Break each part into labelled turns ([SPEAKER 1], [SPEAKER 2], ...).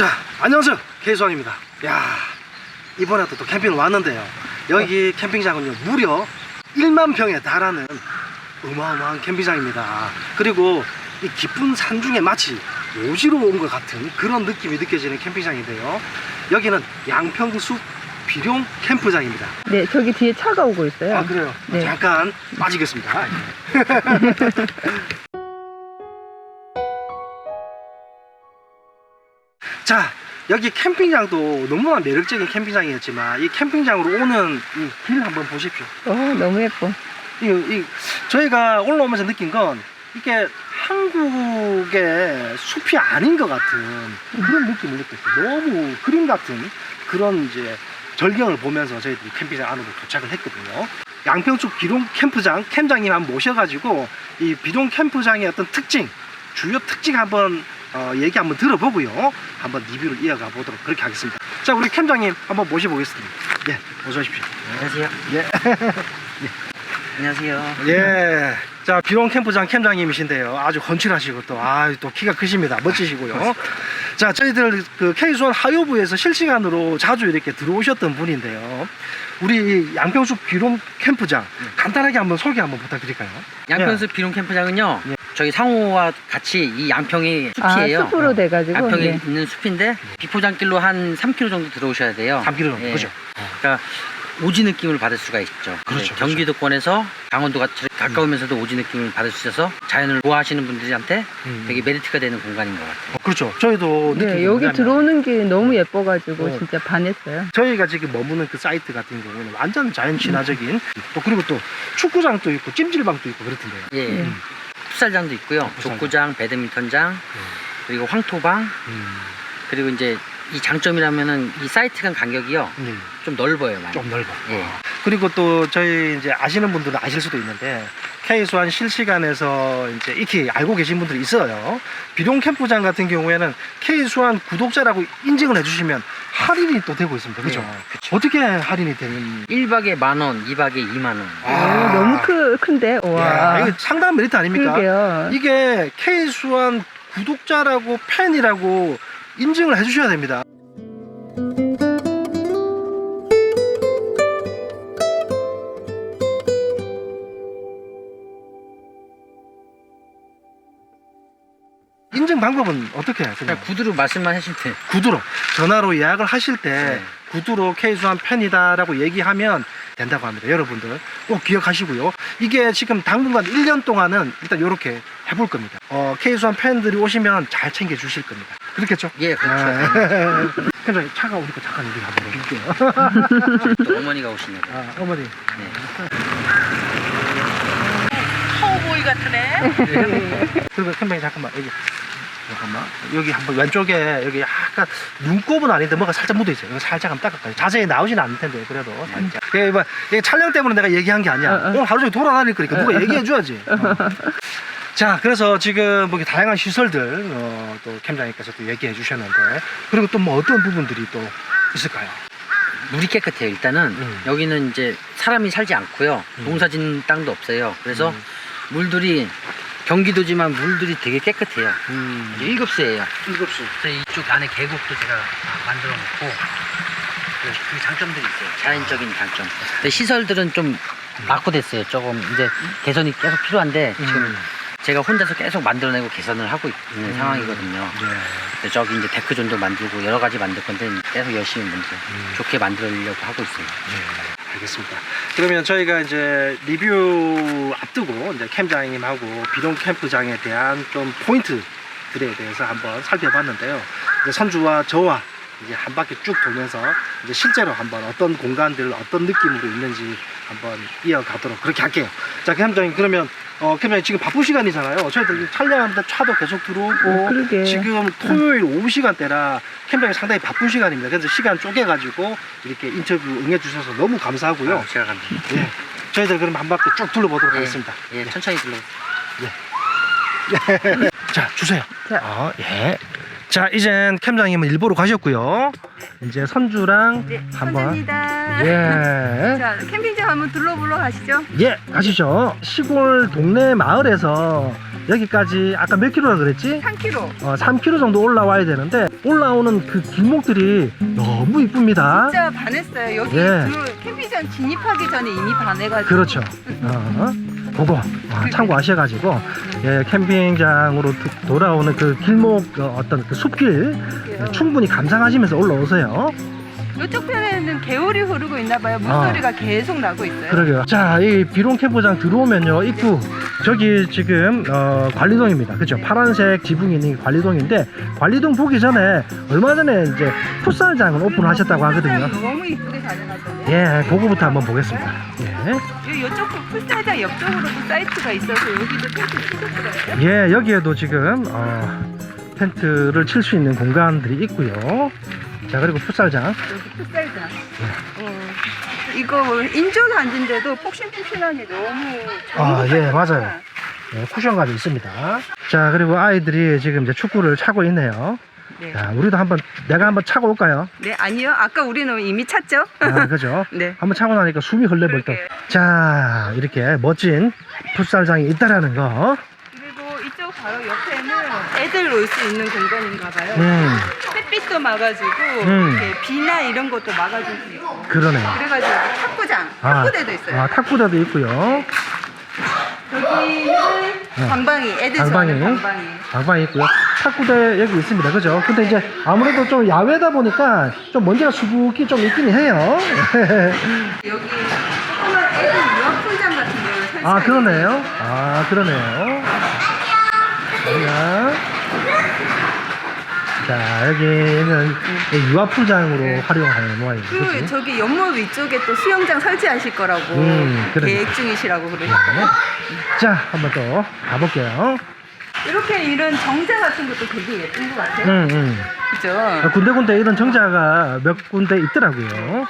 [SPEAKER 1] 자, 안녕하세요. 케이수환입니다. 야, 이번에도 또 캠핑을 왔는데요. 여기 캠핑장은요, 무려 1만 평에 달하는 어마어마한 캠핑장입니다. 그리고 이 깊은 산 중에 마치 오지로 온 것 같은 그런 느낌이 느껴지는 캠핑장인데요. 여기는 양평숲 비룡 캠프장입니다.
[SPEAKER 2] 네, 저기 뒤에 차가 오고 있어요.
[SPEAKER 1] 아, 그래요?
[SPEAKER 2] 네.
[SPEAKER 1] 잠깐 빠지겠습니다. 자, 여기 캠핑장도 너무나 매력적인 캠핑장이었지만 이 캠핑장으로 오는 이 길 한번 보십시오.
[SPEAKER 2] 어, 너무 예뻐.
[SPEAKER 1] 이, 이 저희가 올라오면서 느낀 건 이게 한국의 숲이 아닌 것 같은 그런 느낌을 느꼈어요. 너무 그림 같은 그런 이제 절경을 보면서 저희들이 캠핑장 안으로 도착을 했거든요. 양평축 비룡 캠프장 캠장님 한번 모셔가지고 이 비룡 캠프장의 어떤 특징, 주요 특징 한번 어, 얘기 한번 들어보고요. 한번 리뷰를 이어가 보도록 그렇게 하겠습니다. 자, 우리 캠장님 한번 모셔보겠습니다. 예, 어서 오십시오.
[SPEAKER 3] 안녕하세요.
[SPEAKER 1] 예.
[SPEAKER 3] 안녕하세요.
[SPEAKER 1] 예. 자, 비룡 캠프장 캠장님이신데요. 아주 건실하시고 또, 아, 또 키가 크십니다. 멋지시고요. 자, 저희들 그 K수원 하요부에서 실시간으로 자주 이렇게 들어오셨던 분인데요. 우리 양평숲 비룡 캠프장 간단하게 한번 소개 한번 부탁드릴까요?
[SPEAKER 3] 양평숲 비룡 캠프장은요.
[SPEAKER 1] 예.
[SPEAKER 3] 저희 상호와 같이 이 양평이
[SPEAKER 2] 아,
[SPEAKER 3] 숲이에요.
[SPEAKER 2] 숲으로 돼가지고.
[SPEAKER 3] 양평이
[SPEAKER 2] 네.
[SPEAKER 3] 있는 숲인데 비포장길로 한 3km 정도 들어오셔야 돼요.
[SPEAKER 1] 3km 정도,
[SPEAKER 3] 예.
[SPEAKER 1] 그죠?
[SPEAKER 3] 그러니까 오지 느낌을 받을 수가 있죠.
[SPEAKER 1] 그렇죠,
[SPEAKER 3] 네, 경기도권에서 강원도가 가까우면서도 오지 느낌을 받을 수 있어서 자연을 좋아하시는 분들한테
[SPEAKER 1] 음.
[SPEAKER 3] 되게 메리트가 되는 공간인 것 같아요.
[SPEAKER 1] 어, 그렇죠. 저희도
[SPEAKER 2] 네,
[SPEAKER 1] 게
[SPEAKER 2] 여기 들어오는 게 너무 예뻐가지고
[SPEAKER 1] 어.
[SPEAKER 2] 진짜 반했어요.
[SPEAKER 1] 저희가 지금 머무는 그 사이트 같은 경우는 완전 자연 친화적인 또 그리고 또 축구장도 있고 찜질방도 있고 그렇던데요.
[SPEAKER 3] 예.
[SPEAKER 2] 네.
[SPEAKER 1] 음.
[SPEAKER 3] 풋살장도 있고요.
[SPEAKER 1] 풋살장.
[SPEAKER 3] 족구장, 배드민턴장, 그리고 황토방,
[SPEAKER 1] 음.
[SPEAKER 3] 그리고 이제 이 장점이라면은 이 사이트 간 간격이요.
[SPEAKER 1] 네.
[SPEAKER 3] 좀 넓어요, 많이.
[SPEAKER 1] 좀 넓어.
[SPEAKER 3] 예.
[SPEAKER 1] 그리고 또 저희 이제 아시는 분들은 아실 수도 있는데 K수한 실시간에서 이제 익히 알고 계신 분들이 있어요. 비룡 캠프장 같은 경우에는 K수한 구독자라고 인증을 해주시면 할인이 또 되고 있습니다. 그죠?
[SPEAKER 3] 네, 그쵸.
[SPEAKER 1] 어떻게 할인이 되는?
[SPEAKER 3] 1박에 만 원, 2박에 2만 원.
[SPEAKER 1] 아.
[SPEAKER 2] 오, 너무 크, 큰데?
[SPEAKER 1] 야,
[SPEAKER 2] 와.
[SPEAKER 1] 이거 상당한 메리트 아닙니까?
[SPEAKER 2] 그러게요.
[SPEAKER 1] 이게 K수한 구독자라고 팬이라고 인증을 해주셔야 됩니다. 인증 방법은 어떻게? 그냥
[SPEAKER 3] 그냥 구두로 말씀만 하시면 돼요.
[SPEAKER 1] 구두로 전화로 예약을 하실 때
[SPEAKER 3] 네.
[SPEAKER 1] 구두로 K수한 팬이다라고 얘기하면 된다고 합니다. 여러분들 꼭 기억하시고요. 이게 지금 당분간 1년 동안은 일단 이렇게 해볼 겁니다. 어, K수한 팬들이 오시면 잘 챙겨 주실 겁니다. 그렇겠죠?
[SPEAKER 3] 예, 그렇죠.
[SPEAKER 1] 근데 차가 오니까 잠깐 우리 한번 볼게요.
[SPEAKER 3] 또 어머니가 오시네요.
[SPEAKER 1] 아, 어머니.
[SPEAKER 3] 네.
[SPEAKER 4] 카우보이 같으네.
[SPEAKER 1] 그리고 선배님 잠깐만 여기 잠깐만 여기 한번 왼쪽에 여기 약간 눈곱은 아닌데 뭐가 살짝 묻어 있어요. 이거 살짝 한번 닦을까요? 자세히 나오진 않을 텐데 그래도 살짝. 이게 뭐 이게 촬영 때문에 내가 얘기한 게 아니야.
[SPEAKER 2] 어, 어.
[SPEAKER 1] 오늘 하루 종일 돌아다닐 거니까 누가 얘기해 줘야지. 어. 자, 그래서 지금 뭐 다양한 시설들 어, 또 캠장님께서 또 얘기해 주셨는데 그리고 또 뭐 어떤 부분들이 또 있을까요?
[SPEAKER 3] 물이 깨끗해요. 일단은
[SPEAKER 1] 음.
[SPEAKER 3] 여기는 이제 사람이 살지 않고요.
[SPEAKER 1] 음.
[SPEAKER 3] 농사진 땅도 없어요. 그래서
[SPEAKER 1] 음.
[SPEAKER 3] 물들이 경기도지만 물들이 되게 깨끗해요.
[SPEAKER 1] 음.
[SPEAKER 3] 이제 일급수예요.
[SPEAKER 1] 일곱 시.
[SPEAKER 3] 그래서 이쪽 안에 계곡도 제가 만들어 놓고 그, 그 장점들이 있어요. 자연적인 장점. 근데 시설들은 좀 낙후됐어요. 조금 이제 개선이 계속 필요한데 지금
[SPEAKER 1] 음.
[SPEAKER 3] 제가 혼자서 계속 만들어내고 개선을 하고 있는
[SPEAKER 1] 음.
[SPEAKER 3] 상황이거든요.
[SPEAKER 1] 네.
[SPEAKER 3] 저기 이제 데크존도 만들고 여러 가지 만들 건데 계속 열심히 먼저
[SPEAKER 1] 음.
[SPEAKER 3] 좋게 만들려고 하고 있어요.
[SPEAKER 1] 네, 알겠습니다. 그러면 저희가 이제 리뷰 앞두고 이제 캠장님하고 비룡 캠프장에 대한 좀 포인트들에 대해서 한번 살펴봤는데요. 이제 선주와 저와 이제 한 바퀴 쭉 돌면서 이제 실제로 한번 어떤 공간들 어떤 느낌으로 있는지 한번 이어가도록 그렇게 할게요. 자, 캠장님 그러면 어, 캠장님 지금 바쁜 시간이잖아요. 저희들 촬영하는데 차도 계속 들어오고
[SPEAKER 2] 그러게.
[SPEAKER 1] 지금 토요일 오후 시간대라 캠핑이 상당히 바쁜 시간입니다. 그래서 시간 쪼개가지고 이렇게 인터뷰 응해주셔서 너무 감사하고요.
[SPEAKER 3] 아, 제가 갑니다.
[SPEAKER 1] 예. 저희들 그럼 한 바퀴 쭉 둘러보도록
[SPEAKER 3] 예,
[SPEAKER 1] 하겠습니다.
[SPEAKER 3] 예, 천천히 불러.
[SPEAKER 1] 자, 주세요.
[SPEAKER 2] 자.
[SPEAKER 1] 아, 예. 자, 이젠 캠장님은 일보로 가셨고요. 이제 선주랑
[SPEAKER 4] 네,
[SPEAKER 1] 한번.
[SPEAKER 4] 선생입니다.
[SPEAKER 1] 예.
[SPEAKER 4] 자, 캠핑장 한번 둘러보러 가시죠.
[SPEAKER 1] 예, 가시죠. 시골 동네 마을에서 여기까지 아까 몇 킬로라 그랬지?
[SPEAKER 2] 3kg.
[SPEAKER 1] 어, 3km 정도 올라와야 되는데 올라오는 그 길목들이 너무 이쁩니다.
[SPEAKER 2] 진짜 반했어요. 여기
[SPEAKER 1] 예.
[SPEAKER 2] 그 캠핑장 진입하기 전에 이미 반해가지고.
[SPEAKER 1] 그렇죠. 어, 그거 어, 참고하셔가지고 예, 캠핑장으로 도- 돌아오는 그 길목 어, 어떤 그 숲길 예, 충분히 감상하시면서 올라오세요.
[SPEAKER 2] 이쪽 편에는 개울이 흐르고 있나 봐요. 물소리가 계속 나고 있어요.
[SPEAKER 1] 그러게요. 자, 이 비론 캠프장 들어오면요, 입구 저기 지금 어, 관리동입니다. 그죠? 파란색 지붕이 있는 게 관리동인데 관리동 보기 전에 얼마 전에 이제 풋살장을 오픈하셨다고 하거든요.
[SPEAKER 2] 너무 이쁘게 잘 해놨던데.
[SPEAKER 1] 예, 그거부터 한번 보겠습니다. 예.
[SPEAKER 2] 요 이쪽 풀사장 옆쪽으로도 사이트가 있어서 여기도 텐트 치셨더라고요.
[SPEAKER 1] 예, 여기에도 지금 어, 텐트를 칠 수 있는 공간들이 있고요. 자, 그리고 풋살장.
[SPEAKER 2] 여기 풀사장. 어, 이거 인조 단지인데도 폭신폭신하니 너무
[SPEAKER 1] 아, 예,
[SPEAKER 2] 것
[SPEAKER 1] 맞아요. 예, 쿠션감이 있습니다. 자, 그리고 아이들이 지금 이제 축구를 차고 있네요.
[SPEAKER 2] 네.
[SPEAKER 1] 자, 우리도 한번 내가 한번 차고 올까요?
[SPEAKER 2] 네, 아니요. 아까 우리는 이미 찼죠?
[SPEAKER 1] 아, 그죠?
[SPEAKER 2] 네.
[SPEAKER 1] 한번 차고 나니까 숨이.
[SPEAKER 2] 그러게요.
[SPEAKER 1] 자, 이렇게 멋진 풋살장이 있다라는 거.
[SPEAKER 2] 그리고 이쪽 바로 옆에는 애들 놀 수 있는 공간인가 봐요.
[SPEAKER 1] 음,
[SPEAKER 2] 햇빛도 막아주고
[SPEAKER 1] 음.
[SPEAKER 2] 이렇게 비나 이런 것도 막아줄 수 있고
[SPEAKER 1] 그러네요.
[SPEAKER 2] 그래가지고 여기 탁구장,
[SPEAKER 1] 아,
[SPEAKER 2] 탁구대도 있어요.
[SPEAKER 1] 아, 탁구대도 있고요.
[SPEAKER 2] 여기는 방방이, 애들
[SPEAKER 1] 방방이.
[SPEAKER 2] 좋아하는 방방이.
[SPEAKER 1] 방방이 있고요. 탁구대 여기 있습니다. 그죠? 근데 이제 아무래도 좀 야외다 보니까 좀 먼지가 수북히 좀 있긴 해요.
[SPEAKER 2] 여기 조그만 애들 유아풀장 같은 데를 설치.
[SPEAKER 1] 아, 그러네요. 아, 그러네요. 그러나. 자, 여기는 유아풀장으로 활용하는 모양이죠.
[SPEAKER 2] 그
[SPEAKER 1] 그치?
[SPEAKER 2] 저기 연못 위쪽에 또 수영장 설치하실 거라고
[SPEAKER 1] 음, 그러네.
[SPEAKER 2] 계획 중이시라고
[SPEAKER 1] 네.
[SPEAKER 2] 그러셨어요.
[SPEAKER 1] 자, 한번 또 가볼게요.
[SPEAKER 2] 이렇게 이런 정자 같은 것도 되게 예쁜 것 같아요.
[SPEAKER 1] 음, 음.
[SPEAKER 2] 그죠?
[SPEAKER 1] 군데군데 이런 정자가 몇 군데 있더라고요.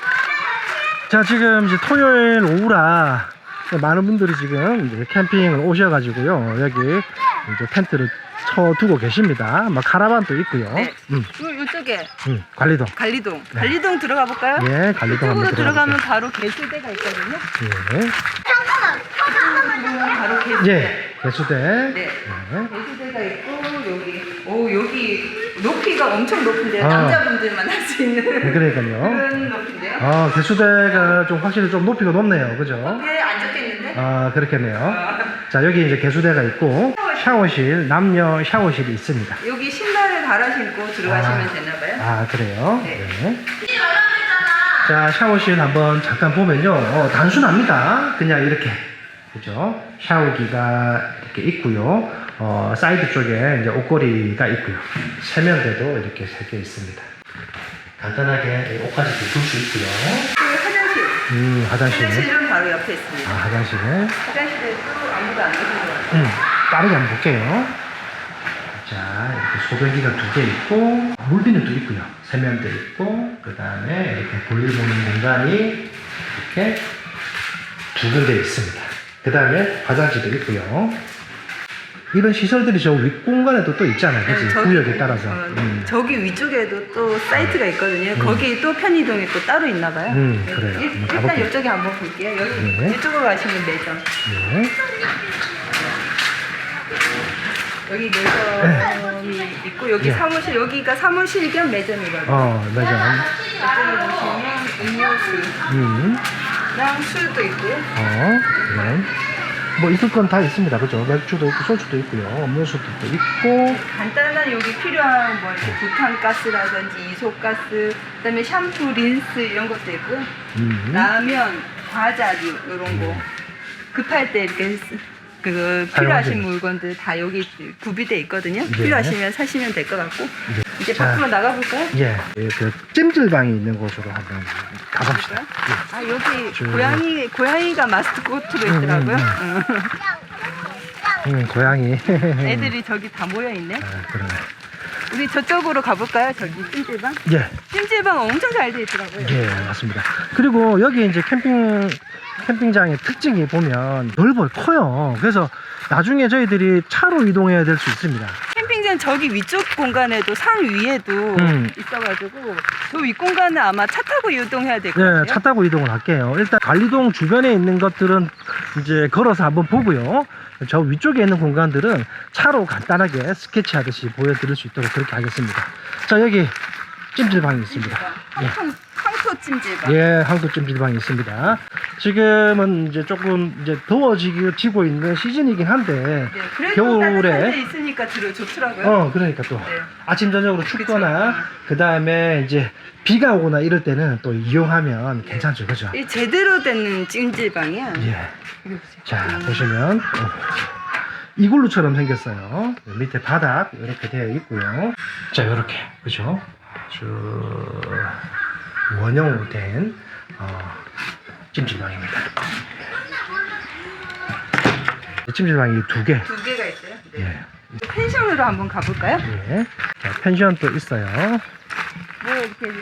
[SPEAKER 1] 자, 지금 이제 토요일 오후라 많은 분들이 지금 이제 캠핑을 오셔가지고요. 여기 이제 텐트를 쳐두고 계십니다. 막 카라반도 있고요.
[SPEAKER 2] 네.
[SPEAKER 1] 음,
[SPEAKER 2] 그리고 이쪽에
[SPEAKER 1] 음, 관리동.
[SPEAKER 2] 관리동.
[SPEAKER 1] 네.
[SPEAKER 2] 관리동 들어가 볼까요?
[SPEAKER 1] 예, 관리동
[SPEAKER 2] 이쪽으로
[SPEAKER 1] 한번
[SPEAKER 2] 들어가면
[SPEAKER 1] 들어가볼게요.
[SPEAKER 2] 바로 개수대가 있거든요.
[SPEAKER 1] 예.
[SPEAKER 2] 들어가면 바로 개수대.
[SPEAKER 1] 예, 개수대.
[SPEAKER 2] 네.
[SPEAKER 1] 예.
[SPEAKER 2] 개수대가 있고 여기 오 여기 높이가 엄청 높은데 요.
[SPEAKER 1] 아.
[SPEAKER 2] 남자분들만 할 수 있는
[SPEAKER 1] 네, 그러니까요.
[SPEAKER 2] 그런 높이인데요.
[SPEAKER 1] 아, 개수대가 좀 확실히 좀 높이가 높네요. 그죠?
[SPEAKER 2] 네, 안 적혀 있는데?
[SPEAKER 1] 아, 그렇겠네요. 자, 여기 이제 개수대가 있고, 샤워실, 남녀 샤워실이 있습니다.
[SPEAKER 2] 여기 신발을 갈아 신고 들어가시면
[SPEAKER 1] 아.
[SPEAKER 2] 되나 봐요.
[SPEAKER 1] 아, 그래요?
[SPEAKER 2] 네.
[SPEAKER 1] 네. 자, 샤워실 한번 잠깐 보면요. 어, 단순합니다. 그냥 이렇게. 그죠? 샤워기가 이렇게 있고요. 어, 사이드 쪽에 이제 옷걸이가 있고요. 세면대도 이렇게 세 개 있습니다. 간단하게 옷까지 둘수 있고요.
[SPEAKER 2] 그 화장실.
[SPEAKER 1] 음, 화장실.
[SPEAKER 2] 화장실은 바로 옆에 있습니다.
[SPEAKER 1] 아, 화장실.
[SPEAKER 2] 화장실에도 아무도 안 계신 것 같아요.
[SPEAKER 1] 음, 빠르게 한번 볼게요. 자, 이렇게 소변기가 두 개 있고, 물비는 또 있고요. 세면대 있고, 그 다음에 이렇게 볼일 보는 공간이 이렇게 두 군데 있습니다. 그 다음에 화장실도 있고요. 이런 시설들이 저 윗공간에도 또 있잖아요. 그치?
[SPEAKER 2] 네, 저기-
[SPEAKER 1] 구역에 따라서.
[SPEAKER 2] 어,
[SPEAKER 1] 음.
[SPEAKER 2] 저기 위쪽에도 또 사이트가 있거든요. 거기 또 편의동이 또 따로 있나 봐요.
[SPEAKER 1] 음,
[SPEAKER 2] 네,
[SPEAKER 1] 그래요.
[SPEAKER 2] 일,
[SPEAKER 1] 가볼게요.
[SPEAKER 2] 이쪽에 한번 볼게요. 여기
[SPEAKER 1] 네.
[SPEAKER 2] 이쪽으로 가시면 매점.
[SPEAKER 1] 네.
[SPEAKER 2] 여기 매점이 있고 여기
[SPEAKER 1] 예.
[SPEAKER 2] 사무실 여기가 사무실 겸 매점이거든요.
[SPEAKER 1] 어, 매점.
[SPEAKER 2] 이쪽에 보시면 음료수랑
[SPEAKER 1] 음.
[SPEAKER 2] 술도 있고요.
[SPEAKER 1] 어, 그럼. 뭐 있을 건 다 있습니다. 그죠? 맥주도 있고, 소주도 있고요. 음료수도 또 있고,
[SPEAKER 2] 간단한 여기 필요한 뭐 이렇게 부탄가스라든지 이소가스, 그다음에 샴푸, 린스 이런 것도 있고
[SPEAKER 1] 음.
[SPEAKER 2] 라면, 과자류 이런 거 급할 때 이렇게 쓰- 그. 필요하신 물건들 다 여기 구비돼 있거든요.
[SPEAKER 1] 네.
[SPEAKER 2] 필요하시면 사시면 될 것 같고
[SPEAKER 1] 네.
[SPEAKER 2] 이제
[SPEAKER 1] 자.
[SPEAKER 2] 밖으로 나가볼까요?
[SPEAKER 1] 예, 그 찜질방이 있는 곳으로 한번 가봅시다.
[SPEAKER 2] 아 여기
[SPEAKER 1] 저-
[SPEAKER 2] 고양이 고양이가 마스코트로 있더라고요.
[SPEAKER 1] 음,
[SPEAKER 2] 응.
[SPEAKER 1] 음, 고양이.
[SPEAKER 2] 애들이 저기 다 모여 있네.
[SPEAKER 1] 아, 그러네.
[SPEAKER 2] 우리 저쪽으로 가볼까요? 저기 찜질방?
[SPEAKER 1] 예,
[SPEAKER 2] 찜질방 엄청 잘 돼 있더라고요.
[SPEAKER 1] 예, 맞습니다. 그리고 여기 이제 캠핑, 캠핑장의 특징이 보면 넓어요, 커요. 그래서 나중에 저희들이 차로 이동해야 될 수 있습니다.
[SPEAKER 2] 캠핑장 저기 위쪽 공간에도 산 위에도
[SPEAKER 1] 음.
[SPEAKER 2] 있어가지고 저 윗 공간은 아마 차 타고 이동해야 될 것 같아요.
[SPEAKER 1] 예, 차 타고 이동을 할게요. 일단 관리동 주변에 있는 것들은 이제 걸어서 한번 보고요. 저 위쪽에 있는 공간들은 차로 간단하게 스케치하듯이 보여드릴 수 있도록 그렇게 하겠습니다. 자 여기 찜질방이 있습니다. 예.
[SPEAKER 2] 황토, 황토 찜질방.
[SPEAKER 1] 예, 한국 찜질방이 있습니다. 지금은 이제 조금 이제 더워지고 있는 시즌이긴 한데,
[SPEAKER 2] 네, 그래도
[SPEAKER 1] 겨울에-
[SPEAKER 2] 데 있으니까 들어 좋더라고요.
[SPEAKER 1] 어, 그러니까 또
[SPEAKER 2] 네.
[SPEAKER 1] 아침 저녁으로 춥거나 그 다음에 이제 비가 오거나 이럴 때는 또 이용하면 괜찮죠, 그죠?
[SPEAKER 2] 이 제대로 된 찜질방이야.
[SPEAKER 1] 예.
[SPEAKER 2] 이거 보세요.
[SPEAKER 1] 자 보시면 어, 이글루처럼 생겼어요. 밑에 바닥 이렇게 되어 있고요. 자 이렇게 그죠? 아주 원형으로 된 어, 찜질방입니다. 찜질방이 두 개.
[SPEAKER 2] 두 개가 있어요. 네.
[SPEAKER 1] 예.
[SPEAKER 2] 펜션으로 한번 가볼까요?
[SPEAKER 1] 예. 자, 펜션도 있어요.
[SPEAKER 2] 뭐 이렇게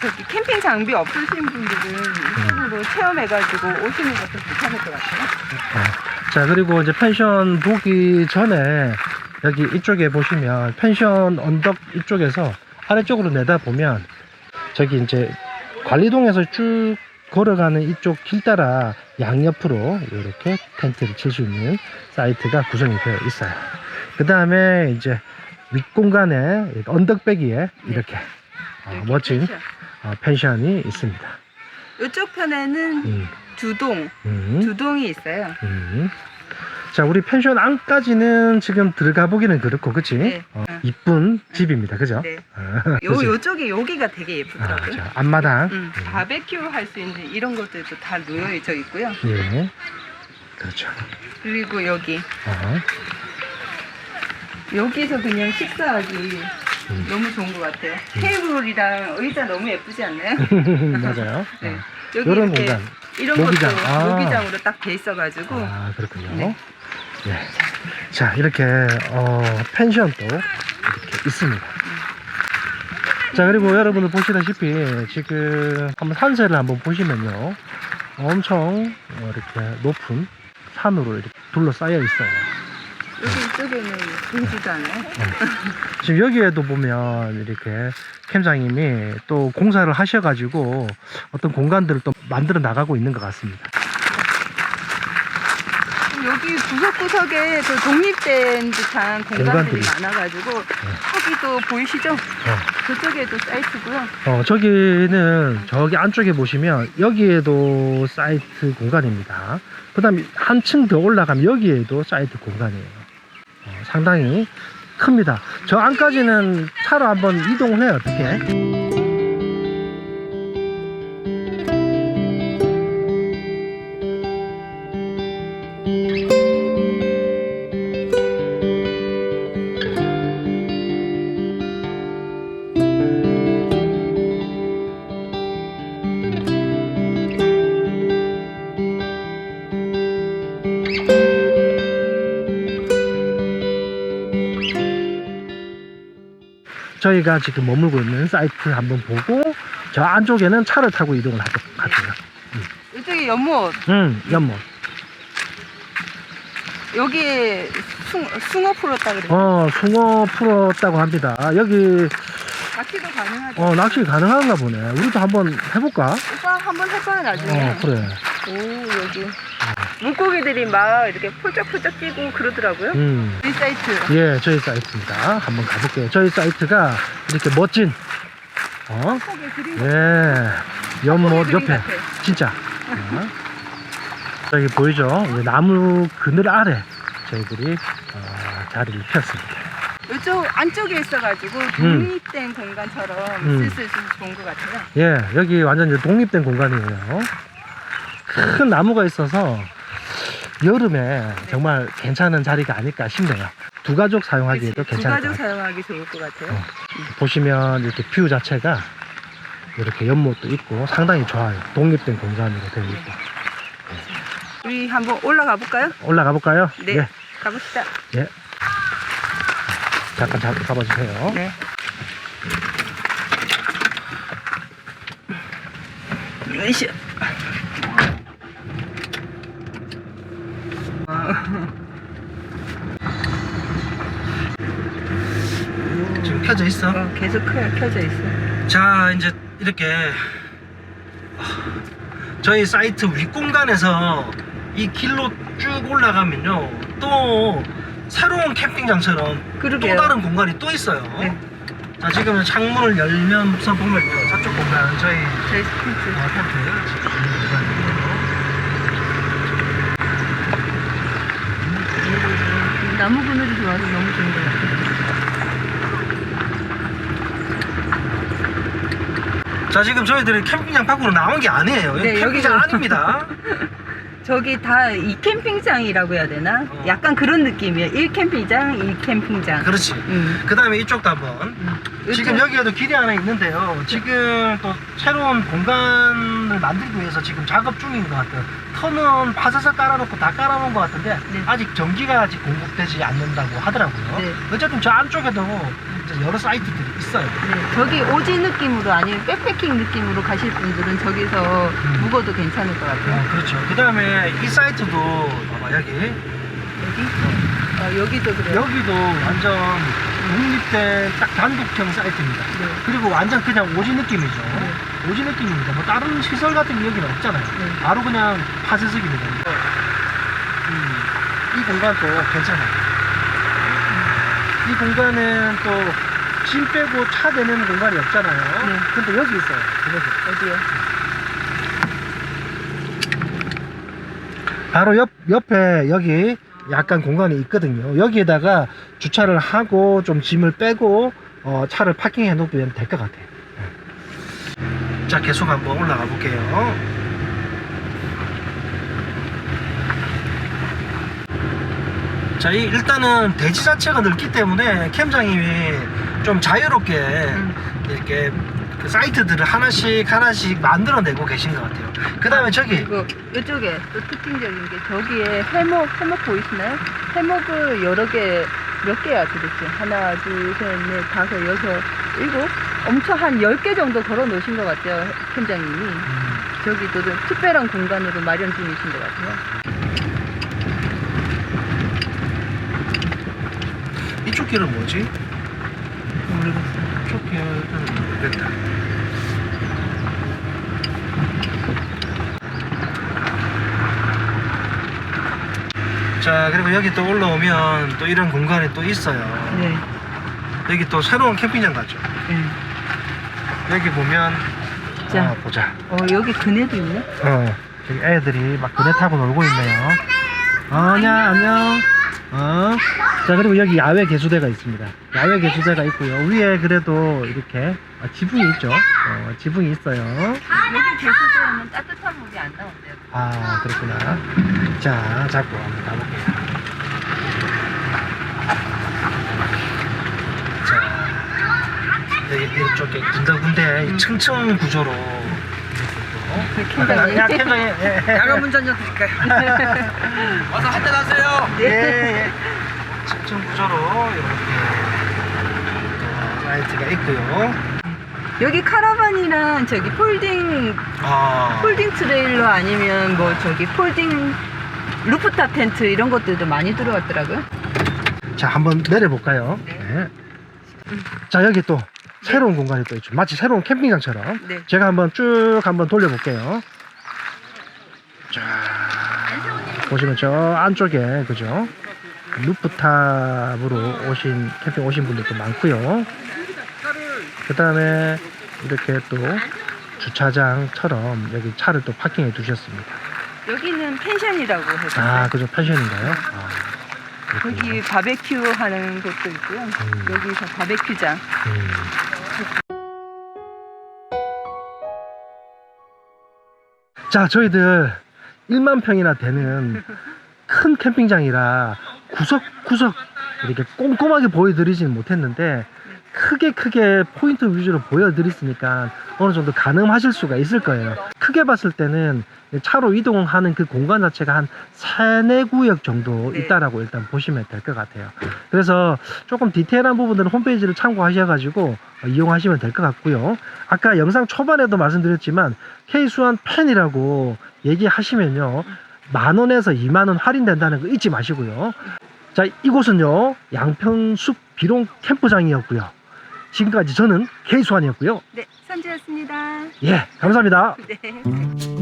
[SPEAKER 2] 저기 캠핑 장비 없으신 분들은 이쪽으로 체험해가지고 오시는 것도 괜찮을 것 같아요.
[SPEAKER 1] 어, 자 그리고 이제 펜션 보기 전에 여기 이쪽에 보시면 펜션 언덕 이쪽에서 아래쪽으로 내다 보면 저기 이제 관리동에서 쭉 걸어가는 이쪽 길 따라 양옆으로 이렇게 텐트를 칠 수 있는 사이트가 구성이 되어 있어요. 그 다음에 이제 윗공간에 언덕배기에 이렇게 어,
[SPEAKER 2] 여기
[SPEAKER 1] 멋진
[SPEAKER 2] 펜션.
[SPEAKER 1] 어, 펜션이 있습니다.
[SPEAKER 2] 이쪽 편에는
[SPEAKER 1] 음,
[SPEAKER 2] 두 동,
[SPEAKER 1] 음.
[SPEAKER 2] 두 동이 있어요.
[SPEAKER 1] 음. 자, 우리 펜션 안까지는 지금 들어가 보기는 그렇고, 그치?
[SPEAKER 2] 네.
[SPEAKER 1] 어, 이쁜 집입니다. 그죠?
[SPEAKER 2] 네.
[SPEAKER 1] 아,
[SPEAKER 2] 요
[SPEAKER 1] 그치?
[SPEAKER 2] 요쪽에 여기가 되게
[SPEAKER 1] 아,
[SPEAKER 2] 예쁘더라고요.
[SPEAKER 1] 자, 앞마당.
[SPEAKER 2] 음, 바베큐 할 수 있는 이런 것들도 다 놓여져 있고요.
[SPEAKER 1] 예. 그렇죠.
[SPEAKER 2] 그리고 여기
[SPEAKER 1] 어,
[SPEAKER 2] 여기서 그냥 식사하기
[SPEAKER 1] 음.
[SPEAKER 2] 너무 좋은 것 같아요. 테이블이랑 의자 너무 예쁘지 않나요?
[SPEAKER 1] 맞아요.
[SPEAKER 2] 네.
[SPEAKER 1] 어.
[SPEAKER 2] 여기
[SPEAKER 1] 요런
[SPEAKER 2] 이렇게
[SPEAKER 1] 공간.
[SPEAKER 2] 이런
[SPEAKER 1] 모기장.
[SPEAKER 2] 것도
[SPEAKER 1] 아.
[SPEAKER 2] 모기장으로 딱 돼 있어가지고
[SPEAKER 1] 아, 그렇군요.
[SPEAKER 2] 네.
[SPEAKER 1] 예. 자, 이렇게, 어, 펜션도 이렇게 있습니다. 자, 그리고 여러분들 보시다시피 지금 한번 산세를 한번 보시면요. 엄청 어, 이렇게 높은 산으로 이렇게 둘러싸여 있어요.
[SPEAKER 2] 여기 이쪽에는 보이지도 않아요.
[SPEAKER 1] 지금 여기에도 보면 이렇게 캠장님이 또 공사를 하셔가지고 어떤 공간들을 또 만들어 나가고 있는 것 같습니다.
[SPEAKER 2] 여기 구석구석에 그 독립된 듯한 공간들이
[SPEAKER 1] 공간들이. 네.
[SPEAKER 2] 많아가지고 저기도 보이시죠? 저쪽에도 사이트고요.
[SPEAKER 1] 어, 저기는 저기 안쪽에 보시면 여기에도 사이트 공간입니다. 그 다음에 한층 더 올라가면 여기에도 사이트 공간이에요. 어, 상당히 큽니다. 저 안까지는 차로 한번 이동을 해요. 어떻게? 저희가 지금 머물고 있는 사이트 한번 보고 저 안쪽에는 차를 타고 이동을 할것 같아요.
[SPEAKER 2] 이쪽에 연못
[SPEAKER 1] 음, 연못.
[SPEAKER 2] 여기 숭, 숭어 풀었다 그래요.
[SPEAKER 1] 어, 숭어 풀었다고 합니다. 여기
[SPEAKER 2] 낚시도 가능하죠.
[SPEAKER 1] 어, 낚시 가능한가 보네. 우리도 한번 해볼까?
[SPEAKER 2] 오빠 한번 해봐요 나중에.
[SPEAKER 1] 어, 그래.
[SPEAKER 2] 오 여기 물고기들이 막 이렇게 폴짝폴짝 뛰고 그러더라고요.
[SPEAKER 1] 음.
[SPEAKER 2] 우리 사이트.
[SPEAKER 1] 예, 저희 사이트입니다. 한번 가볼게요. 저희 사이트가 이렇게 멋진, 어,
[SPEAKER 2] 그림
[SPEAKER 1] 예, 연못
[SPEAKER 2] 그림
[SPEAKER 1] 옆에,
[SPEAKER 2] 같아.
[SPEAKER 1] 진짜. 어. 저기 보이죠? 이 나무 그늘 아래 저희들이 어, 자리를 폈습니다.
[SPEAKER 2] 이쪽 안쪽에 있어가지고 독립된 공간처럼
[SPEAKER 1] 음.
[SPEAKER 2] 쓸 수 있어서 좋은 것 같아요.
[SPEAKER 1] 예, 여기 완전 이제 독립된 공간이에요. 큰 나무가 있어서 여름에 정말 괜찮은 자리가 아닐까 싶네요. 두 가족 사용하기에도
[SPEAKER 2] 그치? 두
[SPEAKER 1] 괜찮을 것
[SPEAKER 2] 가족
[SPEAKER 1] 같아요.
[SPEAKER 2] 사용하기 좋을 것 같아요.
[SPEAKER 1] 어. 보시면 이렇게 뷰 자체가 이렇게 연못도 있고 상당히 좋아요. 독립된 공간으로 되어 있고.
[SPEAKER 2] 우리 한번 올라가 볼까요?
[SPEAKER 1] 올라가 볼까요?
[SPEAKER 2] 네.
[SPEAKER 1] 예.
[SPEAKER 2] 가봅시다.
[SPEAKER 1] 예. 잠깐 잡, 잡아주세요.
[SPEAKER 2] 네. 으쌰.
[SPEAKER 1] 켜져 있어.
[SPEAKER 2] 어, 계속 켜, 켜져 있어.
[SPEAKER 1] 자, 이제 이렇게 저희 사이트 윗공간에서 이 길로 쭉 올라가면요. 또 새로운 캠핑장처럼
[SPEAKER 2] 그러게요.
[SPEAKER 1] 또 다른 공간이 또 있어요.
[SPEAKER 2] 네.
[SPEAKER 1] 자 지금 창문을 열면서 보면요. 저쪽 공간 저희
[SPEAKER 2] 저희 스피드.
[SPEAKER 1] 아, 텐트 지금 있는 공간이고요.
[SPEAKER 2] 나무 그늘이 좋아서 너무 좋은 것 같아요.
[SPEAKER 1] 자 지금 저희들이 캠핑장 밖으로 나온 게 아니에요.
[SPEAKER 2] 네,
[SPEAKER 1] 캠핑장
[SPEAKER 2] 여기가-
[SPEAKER 1] 아닙니다.
[SPEAKER 2] 저기 다 이 캠핑장이라고 해야 되나?
[SPEAKER 1] 어.
[SPEAKER 2] 약간 그런 느낌이에요. 1 캠핑장, 2 캠핑장.
[SPEAKER 1] 그렇지.
[SPEAKER 2] 음.
[SPEAKER 1] 그 다음에 이쪽도 한번 지금
[SPEAKER 2] 이쪽-
[SPEAKER 1] 여기에도 길이 하나 있는데요. 지금 또 새로운 공간을 만들기 위해서 지금 작업 중인 것 같아요. 터는 파서서 깔아놓고 다 깔아놓은 것 같은데
[SPEAKER 2] 네.
[SPEAKER 1] 아직 전기가 아직 공급되지 않는다고 하더라고요.
[SPEAKER 2] 네.
[SPEAKER 1] 어쨌든 저 안쪽에도 여러 사이트들이 있어요.
[SPEAKER 2] 네, 저기 오지 느낌으로 아니면 백패킹 느낌으로 가실 분들은 저기서
[SPEAKER 1] 음.
[SPEAKER 2] 묵어도 괜찮을 것 같아요.
[SPEAKER 1] 어, 그렇죠. 그 다음에 이 사이트도 봐봐 여기
[SPEAKER 2] 여기? 어, 여기도 그래요.
[SPEAKER 1] 여기도 완전 독립된 딱 단독형 사이트입니다.
[SPEAKER 2] 네.
[SPEAKER 1] 그리고 완전 그냥 오지 느낌이죠.
[SPEAKER 2] 네.
[SPEAKER 1] 오지 느낌입니다. 뭐 다른 시설 같은 게 여기는 없잖아요.
[SPEAKER 2] 네.
[SPEAKER 1] 바로 그냥 파쇄석입니다. 음, 이 공간도 괜찮아요. 이 공간은 또 짐 빼고 차 대는 공간이 없잖아요.
[SPEAKER 2] 네.
[SPEAKER 1] 근데 여기 있어요. 여기.
[SPEAKER 2] 어디요?
[SPEAKER 1] 바로 옆, 옆에 여기 약간 공간이 있거든요. 여기에다가 주차를 하고 좀 짐을 빼고 어, 차를 파킹해 놓으면 될 것 같아요. 네. 자, 계속 한번 올라가 볼게요. 자, 이 일단은 대지 자체가 넓기 때문에 캠장님이 좀 자유롭게
[SPEAKER 2] 음.
[SPEAKER 1] 이렇게 그 사이트들을 하나씩 하나씩 만들어내고 계신 것 같아요. 그 다음에 저기
[SPEAKER 2] 그리고 이쪽에 또 특징적인 게 저기에 해목, 해목 보이시나요? 해목을 여러 개, 몇 개야 도대체? 하나, 둘, 셋, 넷, 다섯, 여섯, 일곱? 엄청 한 10개 정도 걸어 놓으신 것 같아요, 팀장님이.
[SPEAKER 1] 음,
[SPEAKER 2] 저기도 좀 특별한 공간으로 마련 중이신 것 같아요.
[SPEAKER 1] 이쪽 길은 뭐지? 이쪽 길은 모르겠다. 자 그리고 여기 또 올라오면 또 이런 공간이 또 있어요.
[SPEAKER 2] 네.
[SPEAKER 1] 여기 또 새로운 캠핑장 같죠.
[SPEAKER 2] 네.
[SPEAKER 1] 여기 보면
[SPEAKER 2] 자.
[SPEAKER 1] 어, 보자.
[SPEAKER 2] 어, 여기 그네도 있네?
[SPEAKER 1] 어, 저기 애들이 막 그네 타고 놀고 있네요. 어, 안녕, 안녕. 어. 자, 그리고 여기 야외 개수대가 있습니다. 야외 개수대가 있고요. 위에 그래도 이렇게 아, 지붕이 있죠. 어, 지붕이 있어요.
[SPEAKER 2] 여기 제주도에는 따뜻한 물이 안 나온대요.
[SPEAKER 1] 아, 그렇구나. 자, 잡고 한번 가볼게요. 자, 여기 이쪽에 군데군데 이 층층 구조로. 야, 예, 예.
[SPEAKER 3] 야간 문전 좀 드릴까요? 어서 한잔 하세요.
[SPEAKER 1] 예, 예. 층층 구조로 이렇게 또 라이트가 있고요.
[SPEAKER 2] 여기 카라반이랑 저기 폴딩
[SPEAKER 1] 아,
[SPEAKER 2] 폴딩 트레일러 아니면 뭐 저기 폴딩 루프탑 텐트 이런 것들도 많이 들어왔더라고요.
[SPEAKER 1] 자 한번 내려볼까요? 네. 자 여기 또 새로운 공간이 또 있죠. 마치 새로운 캠핑장처럼.
[SPEAKER 2] 네.
[SPEAKER 1] 제가 한번 쭉 한번 돌려볼게요. 자 보시면 저 안쪽에 그죠? 루프탑으로 오신 캠핑 오신 분들도 많고요. 그 다음에 이렇게 또 주차장처럼 여기 차를 또 파킹해 두셨습니다.
[SPEAKER 2] 여기는 펜션이라고 해서
[SPEAKER 1] 아, 그죠? 패션인가요? 아, 그렇군요.
[SPEAKER 2] 거기 바베큐 하는 곳도 있고요.
[SPEAKER 1] 음.
[SPEAKER 2] 여기서 바베큐장.
[SPEAKER 1] 음. 자, 저희들 1만 평이나 되는 큰 캠핑장이라 구석구석 이렇게 꼼꼼하게 보여드리지는 못했는데 크게 크게 포인트 위주로 보여드렸으니까 어느 정도 가늠하실 수가 있을 거예요. 크게 봤을 때는 차로 이동하는 그 공간 자체가 한 3, 4구역 정도
[SPEAKER 2] 네.
[SPEAKER 1] 있다라고 일단 보시면 될 것 같아요. 그래서 조금 디테일한 부분들은 홈페이지를 참고하셔가지고 어, 이용하시면 될 것 같고요. 아까 영상 초반에도 말씀드렸지만 K수완 펜이라고 얘기하시면요. 만 원에서 2만 원 할인된다는 거 잊지 마시고요. 자, 이곳은요. 양평숲 비룡 캠프장이었고요. 지금까지 저는 K수완이었고요.
[SPEAKER 2] 네, 선지였습니다.
[SPEAKER 1] 예, 감사합니다.
[SPEAKER 2] 네.